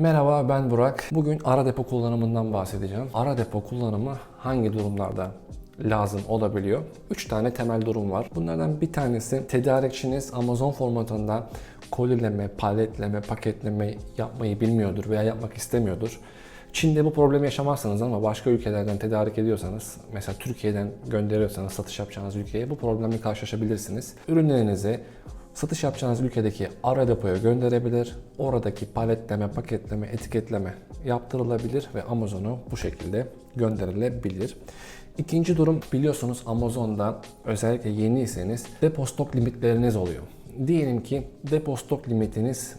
Merhaba ben Burak. Bugün ara depo kullanımından bahsedeceğim. Ara depo kullanımı hangi durumlarda lazım olabiliyor? 3 tane temel durum var. Bunlardan bir tanesi tedarikçiniz Amazon formatında kolileme, paletleme, paketleme yapmayı bilmiyordur veya yapmak istemiyordur. Çin'de bu problemi yaşamazsınız ama başka ülkelerden tedarik ediyorsanız, mesela Türkiye'den gönderiyorsanız satış yapacağınız ülkeye bu problemle karşılaşabilirsiniz. Ürünlerinizi satış yapacağınız ülkedeki ara depoya gönderebilir. Oradaki paletleme, paketleme, etiketleme yaptırılabilir ve Amazon'a bu şekilde gönderilebilir. İkinci durum biliyorsunuz Amazon'da özellikle yeniyseniz depo stok limitleriniz oluyor. Diyelim ki depo stok limitiniz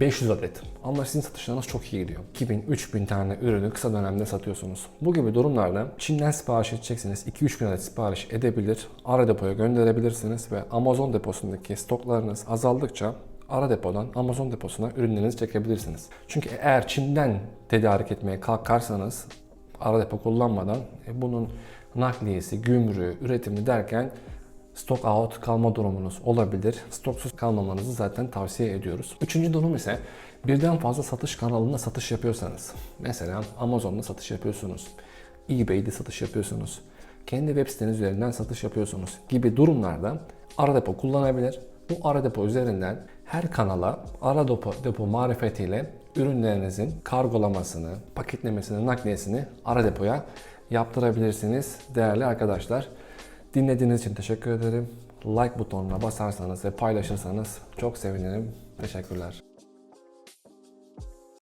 500 adet ama sizin satışlarınız çok iyi gidiyor. 2000-3000 tane ürünü kısa dönemde satıyorsunuz. Bu gibi durumlarda Çin'den sipariş edeceksiniz. 2-3 bin adet sipariş edebilir. Ara depoya gönderebilirsiniz ve Amazon deposundaki stoklarınız azaldıkça ara depodan Amazon deposuna ürünlerinizi çekebilirsiniz. Çünkü eğer Çin'den tedarik etmeye kalkarsanız ara depo kullanmadan e, bunun nakliyesi, gümrüğü, üretimi derken Stock out kalma durumunuz olabilir. Stoksuz kalmamanızı zaten tavsiye ediyoruz. Üçüncü durum ise birden fazla satış kanalında satış yapıyorsanız. Mesela Amazon'da satış yapıyorsunuz. eBay'de satış yapıyorsunuz. Kendi web siteniz üzerinden satış yapıyorsunuz gibi durumlarda ara depo kullanabilir. Bu ara depo üzerinden her kanala ara depo, depo marifetiyle ürünlerinizin kargolamasını, paketlemesini, nakliyesini ara depoya yaptırabilirsiniz değerli arkadaşlar. Dinlediğiniz için teşekkür ederim. Like butonuna basarsanız ve paylaşırsanız çok sevinirim. Teşekkürler.